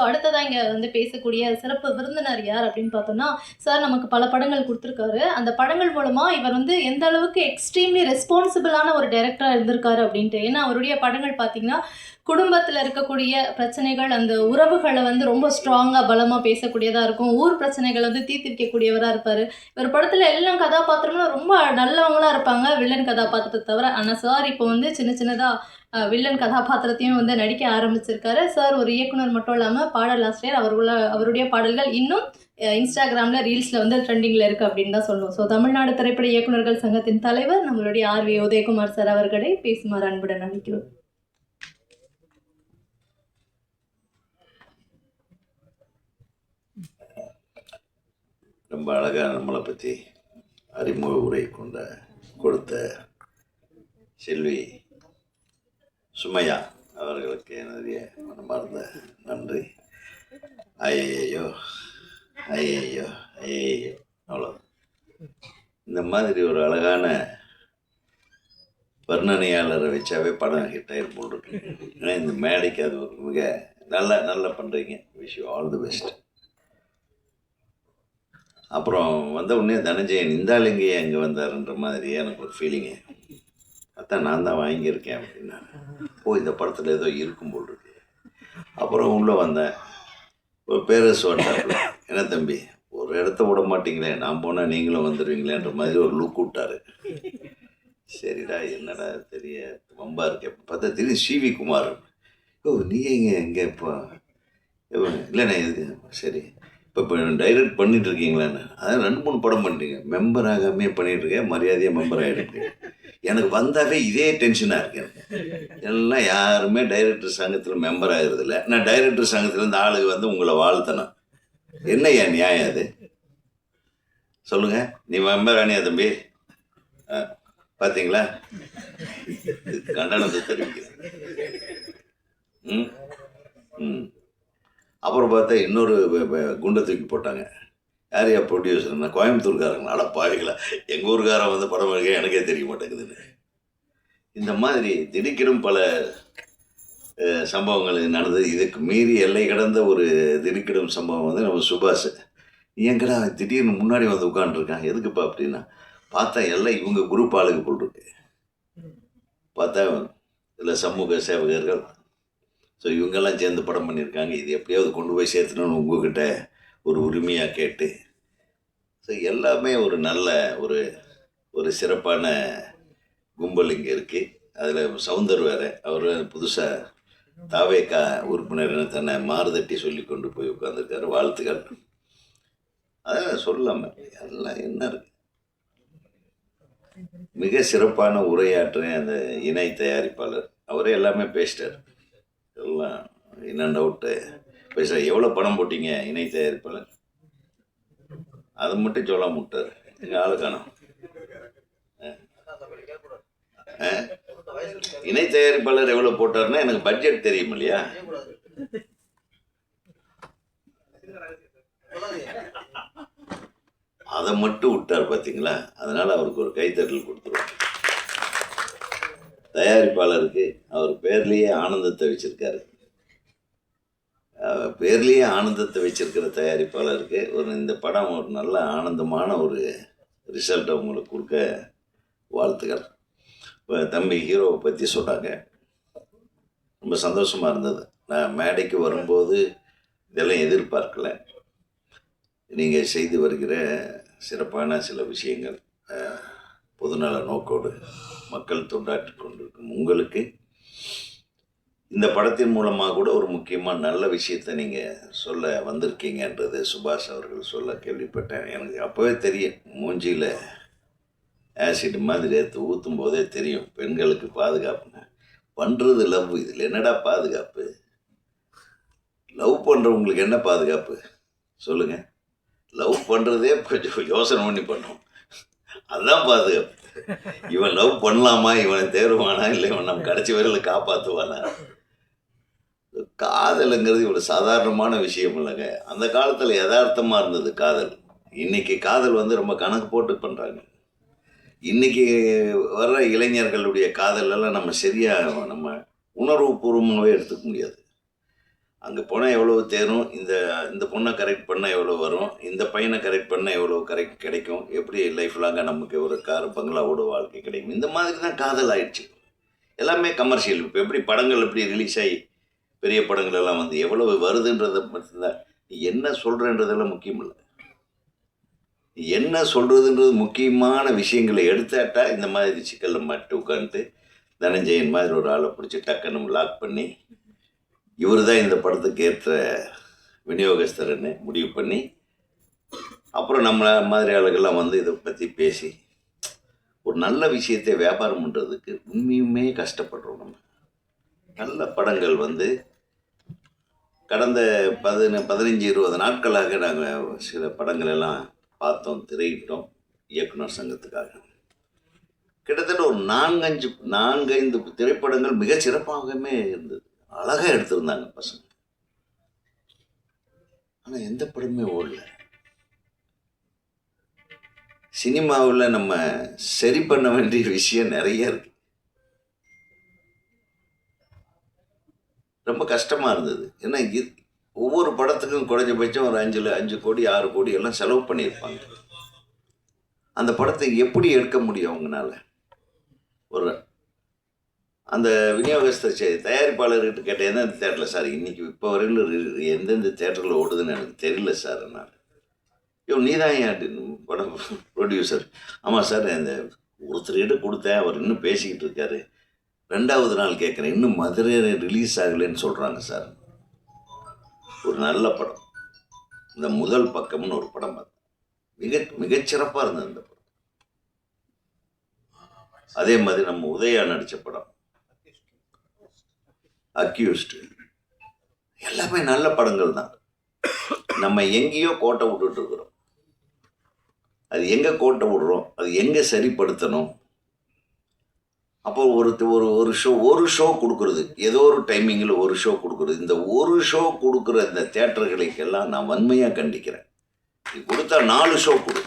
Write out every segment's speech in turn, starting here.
அடுத்ததாக இங்கே வந்து பேசக்கூடிய சிறப்பு விருந்தினர் யார் அப்படின்னு பார்த்தோம்னா சார் நமக்கு பல படங்கள் கொடுத்துருக்காரு. அந்த படங்கள் மூலமாக இவர் வந்து எந்த அளவுக்கு எக்ஸ்ட்ரீம்லி ரெஸ்பான்சிபிளான ஒரு டைரக்டராக இருந்திருக்காரு அப்படின்ட்டு. ஏன்னா அவருடைய படங்கள் பார்த்தீங்கன்னா குடும்பத்தில் இருக்கக்கூடிய பிரச்சனைகள் அந்த உறவுகளை வந்து ரொம்ப ஸ்ட்ராங்காக பலமாக பேசக்கூடியதாக இருக்கும். ஊர் பிரச்சனைகளை வந்து தீர்த்து வைக்கக்கூடியவராக இருப்பார். இவர் படத்தில் எல்லா கதாபாத்திரமும் ரொம்ப நல்லவங்களாக இருப்பாங்க வில்லன் கதாபாத்திரத்தை தவிர. ஆனால் சார் இப்போ வந்து சின்ன சின்னதாக வில்லன் கதாபாத்திரத்தையும் வந்து நடிக்க ஆரம்பிச்சிருக்காரு. சார் ஒரு இயக்குனர் மட்டும் இல்லாமல் பாடல் ஆசிரியர் அவருள்ள அவருடைய பாடல்கள் இன்னும் இன்ஸ்டாகிராமில் ரீல்ஸில் வந்து ட்ரெண்டிங்கில் இருக்குது அப்படின்னு தான் சொல்லுவோம். ஸோ தமிழ்நாடு திரைப்பட இயக்குனர்கள் சங்கத்தின் தலைவர் நம்மளுடைய ஆர் வி உதயகுமார் சார் அவர்களை பேசுமாறு அன்புடன் அழைக்கிறோம். ரொம்ப அழகாக நம்மளை பற்றி அறிமுக உரை கொண்ட கொடுத்த செல்வி சுமையா அவர்களுக்கு என்னுடைய மனமார்ந்த நன்றி. ஐயையோ ஐயையோ ஐயையோ அவ்வளோ இந்த மாதிரி ஒரு அழகான வர்ணனையாளரை வச்சாவே படம் ஹிட் ஆயிரும் போல் ஏன்னா இந்த மேடைக்கு அது ஒரு மிக நல்லா நல்லா பண்ணுறீங்க wish you all the best அப்புறம் வந்த உடனே தனஞ்சயன் இந்த அங்கே வந்தாருன்ற மாதிரி எனக்கு ஒரு ஃபீலிங்கு அதான் நான் தான் வாங்கியிருக்கேன் அப்படின்னா ஓ இந்த படத்தில் ஏதோ இருக்கும் போல் இருக்கு. அப்புறம் உள்ளே வந்தேன். ஒரு பேரஸ் என்ன தம்பி ஒரு இடத்த விட மாட்டீங்களே நான் போனால் நீங்களும் வந்துடுவீங்களேன்ற மாதிரி ஒரு லுக் விட்டாரு. சரிடா என்னடா தெரிய வம்பா இருக்கேன் பார்த்தா திடீர்னு சிவி குமார். ஓ நீ எங்கே எங்கே இப்போ? இல்லைண்ணே இது சரி இப்போ இப்போ டைரக்ட் பண்ணிட்டு இருக்கீங்களான்னு அதான் ரெண்டு மூணு படம் பண்ணிட்டீங்க. மெம்பர் ஆகாமே பண்ணிட்டு இருக்கேன் மரியாதையாக மெம்பர் ஆகிடுங்க எனக்கு வந்தாவே இதே டென்ஷனாக இருக்கு எனக்கு. எல்லாம் யாருமே டைரக்டர் சங்கத்தில் மெம்பர் ஆகுறதில்ல. நான் டைரக்டர் சங்கத்தில் ஆளுக்கு வந்து உங்களை வாழ்த்தணும். என்ன ஏன் நியாயம் அது? சொல்லுங்க. நீ மெம்பர் ஆனியா தம்பி? ஆ, கண்டனத்தை தெரிவிக்கிறேன். ம் ம். அப்புறம் பார்த்தா இன்னொரு குண்டை தூக்கி போட்டாங்க. யார் யா ப்ரொடியூசர்னா கோயம்புத்தூர்காரங்க அட பாவிகளா. எங்கள் ஊருக்காரன் வந்து படம் எடுக்க எனக்கே தெரிய மாட்டேங்குதுன்னு. இந்த மாதிரி திடுக்கிடும் பல சம்பவங்கள் நடந்தது இதுக்கு மீறி எல்லை கடந்த ஒரு திடுக்கிடும் சம்பவம் வந்து நம்ம சுபாஷ். நீ எங்கடா திடீர்னு முன்னாடி வந்து உட்காந்துருக்கான் எதுக்குப்பா அப்படின்னா பார்த்தா எல்லாம் இவங்க குரூப் ஆளுக்கு போட்டிருக்கு. பார்த்தா இதில் சமூக சேவகர்கள் ஸோ இவங்கெல்லாம் சேர்ந்து படம் பண்ணியிருக்காங்க. இது எப்படியாவது கொண்டு போய் சேர்த்துணும்னு உங்ககிட்ட ஒரு உரிமையாக கேட்டு. ஸோ எல்லாமே ஒரு நல்ல ஒரு ஒரு சிறப்பான கும்பல் இங்கே இருக்குது அதில் சவுந்தர் வேறு அவர் புதுசாக தாவேக்கா உறுப்பினர் தன்னை மாறுதட்டி சொல்லி கொண்டு போய் உட்காந்துருக்காரு வாழ்த்துக்கள். அதான் சொல்லாமல் எல்லாம் என்ன இருக்கு? மிக சிறப்பான உரையாற்ற அந்த இணை தயாரிப்பாளர். அவரே எல்லாமே பேசிட்டார். எல்லாம் என்ன டவுட்டு பேச எவ்வளோ பணம் போட்டீங்க? இணை தயாரிப்பாளர். அதை மட்டும் சொல்ல முட்டார் எங்கள் ஆளு ஆ? இணை தயாரிப்பாளர் எவ்வளோ போட்டாருன்னா எனக்கு பட்ஜெட் தெரியும் இல்லையா? அதை மட்டும் விட்டார் பார்த்தீங்களா அதனால அவருக்கு ஒரு கைத்தட்டல் கொடுத்துருவோம். தயாரிப்பாளருக்கு அவர் பேர்லேயே ஆனந்தத்தை வச்சுருக்காரு. பேர்லேயே ஆனந்தத்தை வச்சுருக்கிற தயாரிப்பாளருக்கு ஒரு இந்த படம் ஒரு நல்ல ஆனந்தமான ஒரு ரிசல்ட்டை உங்களுக்கு கொடுக்க வாழ்த்துக்கள். இப்போ தம்பி ஹீரோவை பற்றி சொன்னாங்க. ரொம்ப சந்தோஷமாக இருந்தது. நான் மேடைக்கு வரும்போது இதெல்லாம் எதிர்பார்க்கல. நீங்கள் செய்து வருகிற சிறப்பான சில விஷயங்கள் பொதுநல நோக்கோடு மக்கள் தொண்டாற்றி கொண்டிருக்கும் உங்களுக்கு இந்த படத்தின் மூலமாக கூட ஒரு முக்கியமாக நல்ல விஷயத்தை நீங்கள் சொல்ல வந்திருக்கீங்கன்றது சுபாஷ் அவர்கள் சொல்ல கேள்விப்பட்டேன். எனக்கு அப்போவே தெரியும். மூஞ்சியில் ஆசிட் மாதிரி எடுத்து ஊற்றும் போதே தெரியும். பெண்களுக்கு பாதுகாப்புன்னு. பண்ணுறது லவ் இதில் என்னடா பாதுகாப்பு? லவ் பண்ணுறவங்களுக்கு என்ன பாதுகாப்பு? சொல்லுங்கள் லவ் பண்ணுறதே கொஞ்சம் யோசனை பண்ணி பண்ணும். அதுதான் பாதுகாப்பு. இவன் லவ் பண்ணலாமா? இவனை தேர்வானா இல்லை இவன் நம்ம கடைசி வரையில் காப்பாற்றுவானா காதலுங்கிறது இவ்வளோ சாதாரணமான விஷயம் இல்லைங்க. அந்த காலத்தில் யதார்த்தமாக இருந்தது காதல். இன்னைக்கு காதல் வந்து ரொம்ப கணக்கு போட்டு பண்ணுறாங்க இன்னைக்கு வர்ற இளைஞர்களுடைய காதலெல்லாம் நம்ம சரியாக நம்ம உணர்வுபூர்வமாகவே எடுத்துக்க முடியாது. அங்கே போனால் எவ்வளோ தேரும் இந்த இந்த பொண்ணை கரெக்ட் பண்ணால் எவ்வளோ வரும் இந்த பையனை கரெக்ட் பண்ணால் எவ்வளோ கரெக்ட் கிடைக்கும் எப்படி லைஃப் லாங்காக நமக்கு ஒரு கார் பங்களாவோட வாழ்க்கை கிடைக்கும். இந்த மாதிரி தான் காதல் ஆயிடுச்சு. எல்லாமே கமர்ஷியல் இப்போ எப்படி படங்கள் எப்படி ரிலீஸ் ஆகி பெரிய படங்கள் எல்லாம் வந்து எவ்வளவு வருதுன்றதை மட்டும்தான். நீ என்ன சொல்கிறன்றதெல்லாம் முக்கியம் இல்லை. என்ன சொல்கிறதுன்றது முக்கியமான விஷயங்களை எடுத்தாட்டா இந்த மாதிரி சிக்கலில் மட்டும் உட்காந்துட்டு தனஞ்சயன் மாதிரி ஒரு ஆளை பிடிச்சி டக்குன்னு லாக் பண்ணி இவர் தான் இந்த படத்துக்கு ஏற்ற விநியோகஸ்தர்னு முடிவு பண்ணி அப்புறம் நம்ம மாதிரி ஆளுகள்லாம் வந்து இதை பற்றி பேசி ஒரு நல்ல விஷயத்தை வியாபாரம் பண்ணுறதுக்கு உண்மையுமே கஷ்டப்படுறோம் நம்ம. நல்ல படங்கள் வந்து கடந்த பதின பதினஞ்சு இருபது நாட்களாக நாங்கள் சில படங்கள் எல்லாம் பார்த்தோம் திரையிட்டோம் இயக்குனர் சங்கத்துக்காக. கிட்டத்தட்ட ஒரு நான்கஞ்சு நான்கைந்து திரைப்படங்கள் மிக சிறப்பாகவே இருந்தது. அழகாக எடுத்திருந்தாங்க பசங்க. ஆனால் எந்த படமே ஓடல. சினிமாவில் நம்ம சரி பண்ண வேண்டிய விஷயம் நிறைய இருக்கு. ரொம்ப கஷ்டமாக இருந்தது. ஏன்னா இது ஒவ்வொரு படத்துக்கும் குறைஞ்சபட்சம் ஒரு அஞ்சு அஞ்சு கோடி ஆறு கோடி எல்லாம் செலவு பண்ணியிருப்பாங்க. அந்த படத்தை எப்படி எடுக்க முடியும் அவங்கனால? ஒரு அந்த விநியோகஸ்தர் சே- தயாரிப்பாளர்கிட்ட கேட்டேன் எந்தெந்த தேட்டரில் சார்? இன்னைக்கு இப்போ வரையிலும் எந்தெந்த தேட்டரில் ஓடுதுன்னு எனக்கு தெரியல சார் நான் ஐயோ நீ தான் ஏன் படம் ப்ரொடியூசர் ஆமாம் சார் இந்த ஒருத்தர்கிட்ட கொடுத்தேன் அவர் இன்னும் பேசிக்கிட்டு இருக்காரு. ரெண்டாவது நாள் கேட்குறேன் இன்னும் மதுரை ரிலீஸ் ஆகலைன்னு சொல்கிறாங்க சார். ஒரு நல்ல படம். இந்த முதல் பக்கம்னு ஒரு படம் பார்த்தேன். மிக மிகச்சிறப்பாக இருந்தது அந்த படம். அதே மாதிரி நம்ம உதயா நடித்த படம். அக்யூஸ்டு. எல்லாமே நல்ல படங்கள் தான். நம்ம எங்கேயோ கோட்டை விட்டுட்டு இருக்கிறோம். அது எங்கே கோட்டை விடுறோம்? அது எங்கே சரிப்படுத்தணும்? அப்போ ஒரு ஒரு ஒரு ஷோ ஒரு ஷோ கொடுக்கறது. ஏதோ ஒரு டைமிங்கில் ஒரு ஷோ கொடுக்குறது. இந்த ஒரு ஷோ கொடுக்குற இந்த தேட்டர்களுக்கெல்லாம் நான் வன்மையாக கண்டிக்கிறேன். நீ கொடுத்தா நாலு ஷோ கொடு.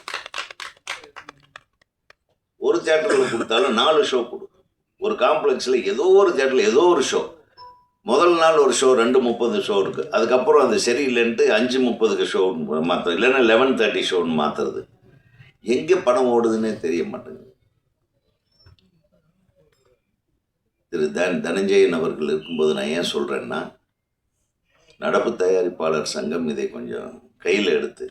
ஒரு தேட்டரில் கொடுத்தாலும் நாலு ஷோ கொடு. ஒரு காம்ப்ளெக்ஸில் ஏதோ ஒரு தேட்டரில் ஏதோ ஒரு ஷோ முதல் நாள் ஒரு ஷோ ரெண்டு முப்பது ஷோ இருக்குது அதுக்கப்புறம் அது சரியில்லைன்ட்டு அஞ்சு முப்பதுக்கு ஷோன்னு மாற்றுறது இல்லைன்னா லெவன் தேர்ட்டி ஷோன்னு மாற்றுறது எங்கே படம் ஓடுதுன்னே தெரிய மாட்டேங்குது. திரு தன் தனஞ்சயன் அவர்கள் இருக்கும்போது நான் ஏன் சொல்கிறேன்னா நடப்பு தயாரிப்பாளர் சங்கம் இதை கொஞ்சம் கையில் எடுத்து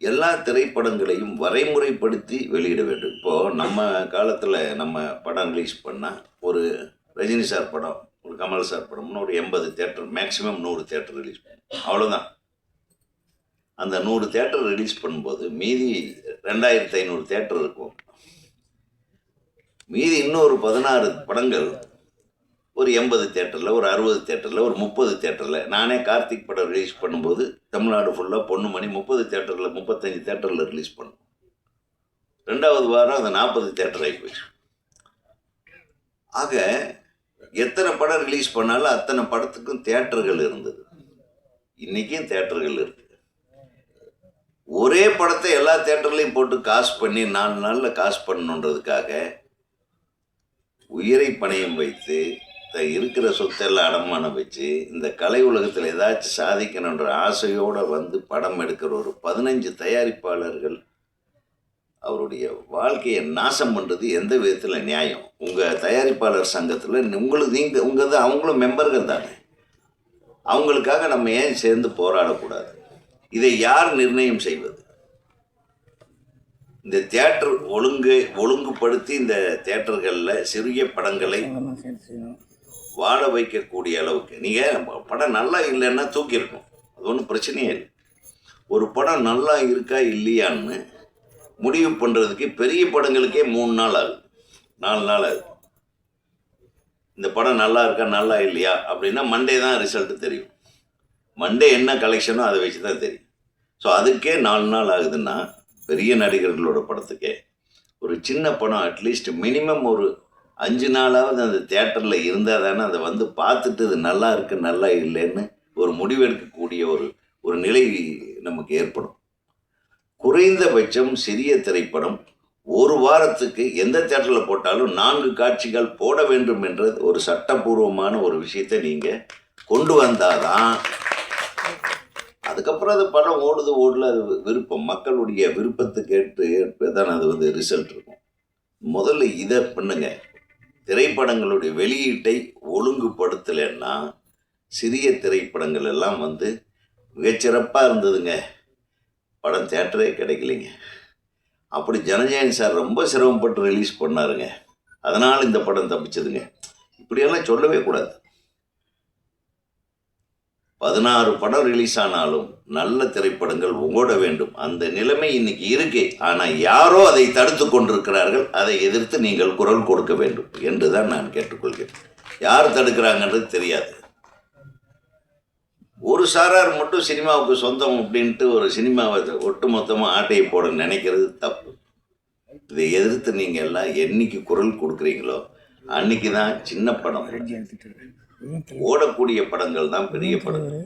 எல்லா திரைப்படங்களையும் வரைமுறைப்படுத்தி வெளியிட வேண்டும். இப்போது நம்ம காலத்தில் நம்ம படம் ரிலீஸ் பண்ணால் ஒரு ரஜினி சார் படம் ஒரு கமல் சார் படம்னு ஒரு எண்பது தேட்டர் மேக்ஸிமம் நூறு தேட்டர் ரிலீஸ் பண்ணும். அவ்வளோதான் அந்த நூறு தேட்டர் ரிலீஸ் பண்ணும்போது மீதி ரெண்டாயிரத்தி ஐநூறு தேட்டர் இருக்கும். மீதி இன்னொரு பதினாறு படங்கள் ஒரு எண்பது தேட்டரில் ஒரு அறுபது தேட்டரில் ஒரு முப்பது தேட்டரில் நானே கார்த்திக் படம் ரிலீஸ் பண்ணும்போது தமிழ்நாடு ஃபுல்லாக பொண்ணு மணி முப்பது தேட்டரில் முப்பத்தஞ்சு தேட்டரில் ரிலீஸ் பண்ணோம். ரெண்டாவது வாரம் அது நாற்பது தேட்டர் ஆகி போச்சு. ஆக எத்தனை படம் ரிலீஸ் பண்ணாலும் அத்தனை படத்துக்கும் தேட்டர்கள் இருந்தது. இன்றைக்கும் தேட்டர்கள் இருக்குது ஒரே படத்தை எல்லா தேட்டர்லையும் போட்டு காசு பண்ணி நாலு நாளில் காசு பண்ணணுன்றதுக்காக உயிரை பணையம் வைத்து இருக்கிற சொத்தெல்லாம் அடமானம் வச்சு இந்த கலை உலகத்தில் ஏதாச்சும் சாதிக்கணுன்ற ஆசையோடு வந்து படம் எடுக்கிற ஒரு பதினஞ்சு தயாரிப்பாளர்கள் அவருடைய வாழ்க்கையை நாசம் பண்ணுறது எந்த விதத்தில் நியாயம்? உங்கள் தயாரிப்பாளர் சங்கத்தில் உங்களுக்கு நீங்கள் உங்கள் தான் அவங்களும் மெம்பர்கள் தானே. அவங்களுக்காக நம்ம ஏன் சேர்ந்து போராடக்கூடாது? இதை யார் நிர்ணயம் செய்வது? இந்த தியேட்டர் ஒழுங்கு ஒழுங்குபடுத்தி இந்த தியேட்டர்களில் சிறிய படங்களை வாழ வைக்கக்கூடிய அளவுக்கு. நீங்கள் படம் நல்லா இல்லைன்னா தூக்கியிருக்கும் அது ஒன்றும் பிரச்சனையே இல்லை. ஒரு படம் நல்லா இருக்கா இல்லையான்னு முடிவு பண்ணுறதுக்கு பெரிய படங்களுக்கே மூணு நாள் ஆகுது. நாலு நாள் ஆகுது. இந்த படம் நல்லா இருக்கா நல்லா இல்லையா அப்படின்னா மண்டே தான் ரிசல்ட்டு தெரியும். மண்டே என்ன கலெக்ஷனோ அதை வச்சு தான் தெரியும். ஸோ அதுக்கே நாலு நாள் ஆகுதுன்னா பெரிய நடிகர்களோட படத்துக்கே ஒரு சின்ன படம் அட்லீஸ்ட் மினிமம் ஒரு அஞ்சு நாளாவது அந்த தேட்டரில் இருந்தால் தானே அதை வந்து பார்த்துட்டு இது நல்லா இருக்கு நல்லா இல்லைன்னு ஒரு முடிவெடுக்கக்கூடிய ஒரு ஒரு நிலை நமக்கு ஏற்படும். குறைந்தபட்சம் சிறிய திரைப்படம் ஒரு வாரத்துக்கு எந்த தேட்டரில் போட்டாலும் நான்கு காட்சிகள் போட வேண்டும் என்ற ஒரு சட்டபூர்வமான ஒரு விஷயத்தை நீங்கள் கொண்டு வந்தாதான் அதுக்கப்புறம் அது படம் ஓடுது ஓடல அது விருப்பம். மக்களுடைய விருப்பத்துக்கு ஏற்று தான் அது வந்து ரிசல்ட் இருக்கும். முதல்ல இதை பண்ணுங்கள் திரைப்படங்களுடைய வெளியீட்டை ஒழுங்குபடுத்தலைன்னா சிறிய திரைப்படங்கள் எல்லாம் வந்து மிகச்சிறப்பாக இருந்ததுங்க. படம் தேட்டரே கிடைக்கலைங்க. அப்படி ஜனஜயன் சார் ரொம்ப சிரமப்பட்டு ரிலீஸ் பண்ணாருங்க. அதனால் இந்த படம் தப்பிச்சதுங்க. இப்படியெல்லாம் சொல்லவே கூடாது. பதினாறு படம் ரிலீஸ் ஆனாலும் நல்ல திரைப்படங்கள் ஓட வேண்டும். அந்த நிலைமை இன்னைக்கு இருக்கு. ஆனால் யாரோ அதை தடுத்து கொண்டிருக்கிறார்கள். அதை எதிர்த்து நீங்கள் குரல் கொடுக்க வேண்டும் என்று தான் நான் கேட்டுக்கொள்கிறேன். யார் தடுக்கிறாங்கன்றது தெரியாது. ஒரு சாரார் மட்டும் சினிமாவுக்கு சொந்தம் அப்படின்ட்டு ஒரு சினிமாவை ஒட்டு மொத்தமாக ஆட்டையை போட நினைக்கிறது தப்பு. இதை எதிர்த்து நீங்கள் எல்லாம் என்னைக்கு குரல் கொடுக்குறீங்களோ அன்னைக்கு தான் சின்ன படம். ஓடக்கூடிய படங்கள் தான் பெரிய படங்கள்.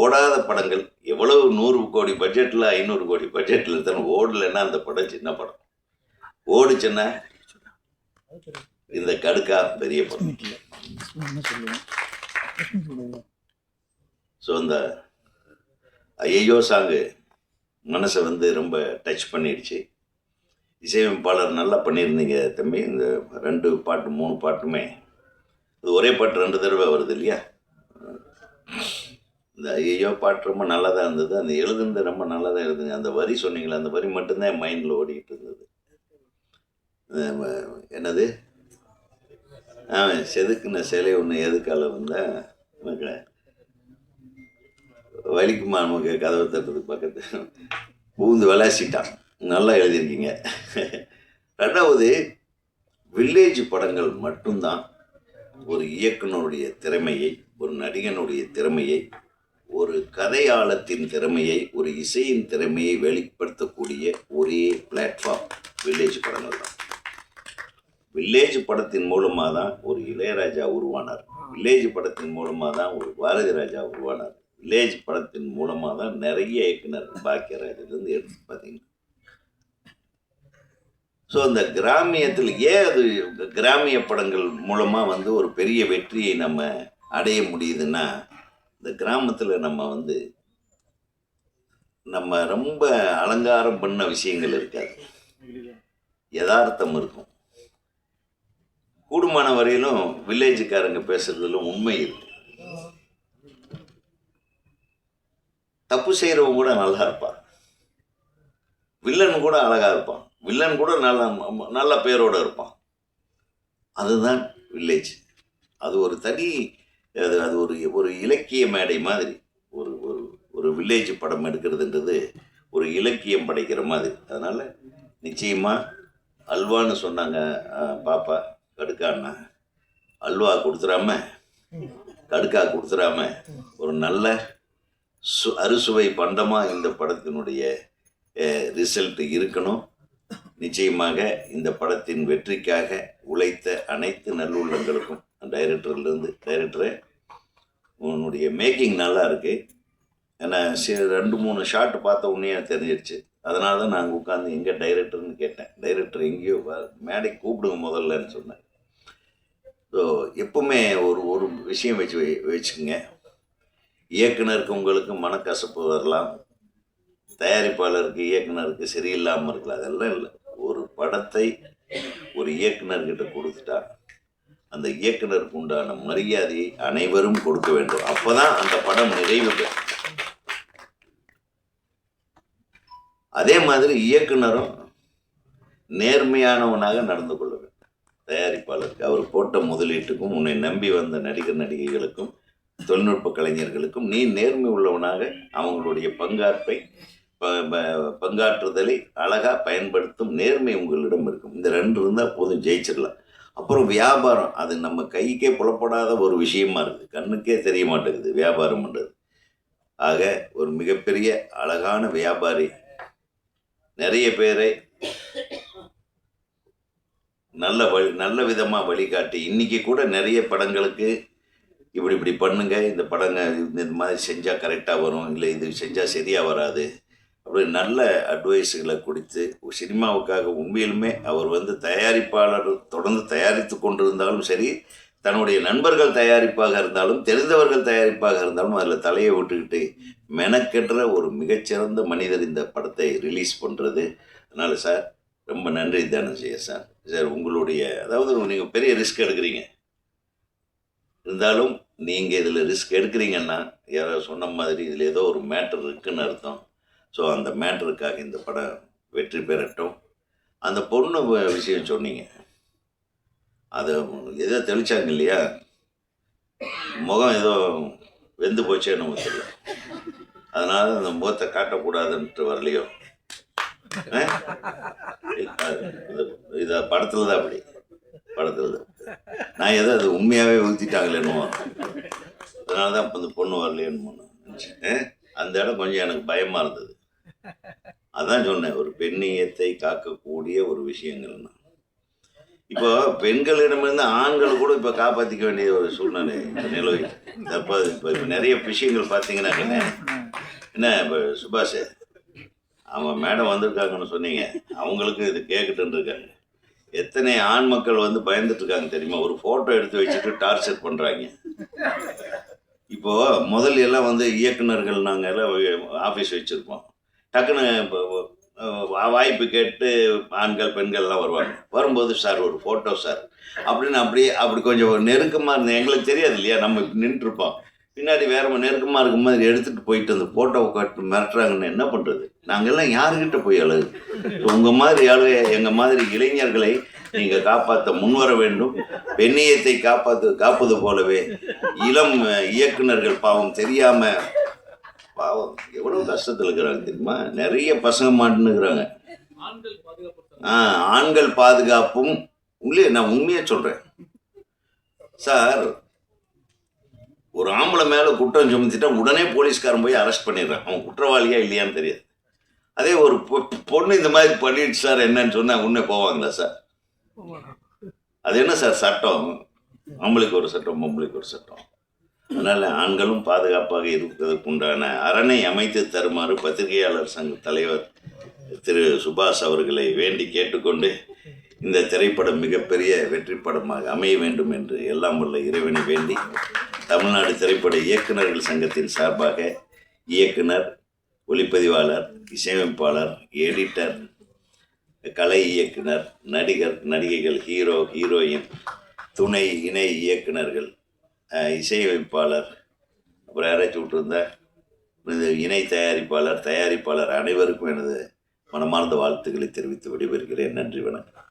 ஓடாத படங்கள். எவ்வளவு நூறு கோடி பட்ஜெட்டில் ஐநூறு கோடி பட்ஜெட்டில் தானே ஓடலைன்னா அந்த படம் சின்ன படம். ஓடுச்சுன்னா இந்த கடுக்கா பெரிய படம். ஸோ அந்த ஐயோ சாங்கு மனசை வந்து ரொம்ப டச் பண்ணிடுச்சு. இசையமைப்பாளர் நல்லா பண்ணியிருந்தீங்க தம்பி. இந்த ரெண்டு பாட்டு மூணு பாட்டுமே இது ஒரே பாட்டு ரெண்டு தடவை வருது இல்லையா? இந்த ஐயோ பாட்டு ரொம்ப நல்லா தான் இருந்தது. அந்த எழுதுனது ரொம்ப நல்லா தான் இருந்தது. அந்த வரி சொன்னீங்களே அந்த வரி மட்டும்தான் என் மைண்டில் ஓடிக்கிட்டு இருந்தது. என்னது? ஆ செதுக்குன சிலை ஒன்று எதுக்கால வந்தால் எனக்கு வலிக்குமா நமக்கு கதவை தட்டுறதுக்கு பக்கத்து? பூந்து விளாசிட்டான். நல்லா எழுதியிருக்கீங்க. ரெண்டாவது வில்லேஜ் படங்கள் மட்டும்தான் ஒரு இயக்குனருடைய திறமையை ஒரு நடிகனுடைய திறமையை ஒரு கதையாளத்தின் திறமையை ஒரு இசையின் திறமையை வெளிப்படுத்தக்கூடிய ஒரே பிளாட்ஃபார்ம் வில்லேஜ் படங்கள் தான். வில்லேஜ் படத்தின் மூலமாக தான் ஒரு இளையராஜா உருவானார். வில்லேஜ் படத்தின் மூலமாக தான் ஒரு பாரதி ராஜா உருவானார். வில்லேஜ் படத்தின் மூலமாக தான் நிறைய இயக்குனர் பாக்கியராஜிலேருந்து எடுத்து பார்த்தீங்கன்னா ஸோ அந்த கிராமியத்தில் ஏன் அது கிராமிய படங்கள் மூலமாக வந்து ஒரு பெரிய வெற்றியை நம்ம அடைய முடியுதுன்னா இந்த கிராமத்தில் நம்ம வந்து நம்ம ரொம்ப அலங்காரம் பண்ண விஷயங்கள் இருக்காது. யதார்த்தம் இருக்கும். கூடுமான வரையிலும் வில்லேஜுக்காரங்க பேசுறதுல உண்மை இருக்கு. தப்பு செய்கிறவங்க கூட நல்லா இருப்பான். வில்லன் கூட அழகா இருப்பான். வில்லன் கூட நல்ல நல்ல பேரோட இருப்பான். அதுதான் வில்லேஜ் அது ஒரு தனி அது அது ஒரு ஒரு இலக்கிய மேடை மாதிரி. ஒரு ஒரு ஒரு வில்லேஜ் படம் எடுக்கிறதுன்றது ஒரு இலக்கியம் படைக்கிற மாதிரி. அதனால் நிச்சயமாக அல்வான்னு சொன்னாங்க பாப்பா கடுக்கான்னா. அல்வா கொடுத்துடாம கடுக்கா கொடுத்துடாம ஒரு நல்ல சு அறுசுவை பண்டமாக இந்த படத்தினுடைய ரிசல்ட் இருக்கணும். நிச்சயமாக இந்த படத்தின் வெற்றிக்காக உழைத்த அனைத்து நல்லுள்ளங்களுக்கும் டைரக்டர்லேருந்து டைரக்டரை உன்னுடைய மேக்கிங் நல்லா இருக்கு ஏன்னா ரெண்டு மூணு ஷாட் பார்த்த உடனே எனக்கு தெரிஞ்சிடுச்சு அதனால தான் நாங்கள் உட்காந்து எங்கே டைரக்டர்னு கேட்டேன். டைரக்டர் எங்கேயோ மேடை மேடைக்கு கூப்பிடுங்க முதல்லன்னு சொன்னேன். ஸோ எப்பவுமே ஒரு ஒரு விஷயம் வச்சு வை- வச்சுக்கோங்க. இயக்குனருக்கு உங்களுக்கு மனக்கசப்பு வரலாம். தயாரிப்பாளருக்கு இயக்குனருக்கு சரியில்லாமல் இருக்கலாம். அதெல்லாம் இல்லை. படத்தை ஒரு இயக்குனர்கிட்ட கொடுத்துட்டா அந்த இயக்குனருக்கு உண்டான மரியாதையை அனைவரும் கொடுக்க வேண்டும். அப்பதான் அந்த படம் நிறைவு பெறும். அதே மாதிரி இயக்குனரும் நேர்மையானவனாக நடந்து கொள்ள வேண்டும். தயாரிப்பாளருக்கு அவர் போட்ட முதலீட்டுக்கும் உன்னை நம்பி வந்த நடிகர் நடிகைகளுக்கும் தொழில்நுட்ப கலைஞர்களுக்கும் நீ நேர்மை உள்ளவனாக அவங்களுடைய பங்காற்பை பங்காற்றுதலை அழகாக பயன்படுத்தும் நேர்மை உங்களிடம் இருக்கும். இந்த ரெண்டு இருந்தால் போதும் ஜெயிச்சிடலாம். அப்புறம் வியாபாரம் அது நம்ம கைக்கே புலப்படாத ஒரு விஷயமா இருக்குது. கண்ணுக்கே தெரிய மாட்டேங்குது வியாபாரம்ன்றது ஆக ஒரு மிகப்பெரிய அழகான வியாபாரி நிறைய பேரை நல்ல வழி நல்ல விதமாக வழிகாட்டி இன்றைக்கி கூட நிறைய படங்களுக்கு இப்படி இப்படி பண்ணுங்க. இந்த படங்க இந்த இந்த மாதிரி செஞ்சால் கரெக்டாக வரும் இல்லை இது செஞ்சால் சரியாக வராது. அப்படி நல்ல அட்வைஸுகளை கொடுத்து சினிமாவுக்காக உண்மையிலுமே அவர் வந்து தயாரிப்பாளர் தொடர்ந்து தயாரித்து கொண்டிருந்தாலும் சரி தன்னுடைய நண்பர்கள் தயாரிப்பாக இருந்தாலும் தெரிந்தவர்கள் தயாரிப்பாக இருந்தாலும் அதில் தலையை விட்டுக்கிட்டு மெனக்கென்ற ஒரு மிகச்சிறந்த மனிதர் இந்த படத்தை ரிலீஸ் பண்ணுறது அதனால் சார் ரொம்ப நன்றி தனஞ்சய சார். சார் உங்களுடைய அதாவது நீங்கள் பெரிய ரிஸ்க் எடுக்கிறீங்க. இருந்தாலும் நீங்கள் இதில் ரிஸ்க் எடுக்கிறீங்கன்னா யாரோ சொன்ன மாதிரி இதில் ஏதோ ஒரு மேட்டர் இருக்குன்னு அர்த்தம். ஸோ அந்த மேட்டருக்காக இந்த படம் வெற்றி பெறட்டும். அந்த பொண்ணு விஷயம் சொன்னீங்க. அதை ஏதோ தெளிச்சாங்க இல்லையா? முகம் ஏதோ வெந்து போச்சே நமக்கு தெரியல. அதனால அந்த முகத்தை காட்டக்கூடாதுன்ட்டு வரலையோ? அஹ்? இது படத்தில் தான் அப்படி. படத்தில் தான் நான் ஏதோ அது உண்மையாகவே ஊற்றிட்டாங்களேன்னு அதனால தான் இப்போ இந்த பொண்ணு வரலையேன்னு நினச்சேன். அந்த இடம் கொஞ்சம் எனக்கு பயமாக இருந்தது. அதான் சொன்னேன் ஒரு பெண்ணியத்தை காக்கக்கூடிய ஒரு விஷயங்கள்னா. இப்போ பெண்களிடமிருந்து ஆண்கள் கூட இப்போ காப்பாற்றிக்க வேண்டிய ஒரு சூழ்நிலை இப்போ நிலவி இப்போ இப்போ இப்போ நிறைய விஷயங்கள் பார்த்தீங்கன்னா என்ன? என்ன இப்போ சுபாஷ்? அவன் மேடம் வந்திருக்காங்கன்னு சொன்னீங்க. அவங்களுக்கும் இது கேட்கட்டுன்னு இருக்காங்க. எத்தனை ஆண் மக்கள் வந்து பயந்துட்டு இருக்காங்க தெரியுமா? ஒரு ஃபோட்டோ எடுத்து வச்சுட்டு டார்ச்சர் பண்ணுறாங்க இப்போது முதல்ல எல்லாம் வந்து இயக்குனர்கள் நாங்கள் எல்லாம் ஆஃபீஸ் வச்சுருப்போம். டக்குன்னு வாய்ப்பு கேட்டு ஆண்கள் பெண்கள்லாம் வருவாங்க. வரும்போது சார் ஒரு ஃபோட்டோ சார். அப்படின்னு அப்படியே அப்படி கொஞ்சம் நெருக்கமாக இருந்தது எங்களுக்கு தெரியாது இல்லையா? நம்ம நின்றுருப்போம். பின்னாடி வேற நெருக்கமாக இருக்க மாதிரி எடுத்துகிட்டு போயிட்டு அந்த ஃபோட்டோவை காட்டு மிரட்டுறாங்கன்னு என்ன பண்ணுறது நாங்கள்லாம் யாருக்கிட்ட போய் அழகு உங்கள் மாதிரி அழகு எங்கள் மாதிரி இளைஞர்களை நீங்கள் காப்பாற்ற முன்வர வேண்டும். பெண்ணியத்தை காப்பாற்று காப்பது போலவே இளம் இயக்குநர்கள் இயக்குனர்கள் பாவம் தெரியாமல் பாவம். எவ்வளோ கஷ்டத்தில் இருக்கிறாங்க தெரியுமா? நிறைய பசங்க மாட்டுனுக்குறாங்க ஆ ஆண்கள் பாதுகாப்பும் உங்களே நான் உண்மையாக சொல்கிறேன் சார் ஒரு ஆம்பளை மேலே குற்றம் சுமத்திட்டா உடனே போலீஸ்காரன் போய் அரெஸ்ட் பண்ணிடுறான். அவன் குற்றவாளியா இல்லையான்னு தெரியாது. அதே ஒரு பொ- பொண்ணு இந்த மாதிரி பண்ணிடுச்சு சார் என்னன்னு சொன்னா உடனே போவாங்களா சார்? அது என்ன சார் சட்டம்? ஆம்பளைக்கு ஒரு சட்டம் பொம்பளைக்கு ஒரு சட்டம். அதனால் ஆண்களும் பாதுகாப்பாக இருப்பதற்குண்டான அரணை அமைத்து தருமாறு பத்திரிகையாளர் சங்க தலைவர் திரு சுபாஷ் அவர்களை வேண்டி கேட்டுக்கொண்டு இந்த திரைப்படம் மிகப்பெரிய வெற்றி படமாக அமைய வேண்டும் என்று எல்லாம் உள்ள இறைவனை வேண்டி தமிழ்நாடு திரைப்பட இயக்குனர்கள் சங்கத்தின் சார்பாக இயக்குனர் ஒளிப்பதிவாளர் இசையமைப்பாளர் எடிட்டர் கலை இயக்குனர் நடிகர் நடிகைகள் ஹீரோ ஹீரோயின் துணை இணை இயக்குனர்கள் இசையமைப்பாளர் அப்புறம் யாராச்சும் விட்டுருந்தா? இது இணை தயாரிப்பாளர் தயாரிப்பாளர் அனைவருக்கும் எனது மனமார்ந்த வாழ்த்துக்களை தெரிவித்து விடைபெறுகிறேன். நன்றி வணக்கம்.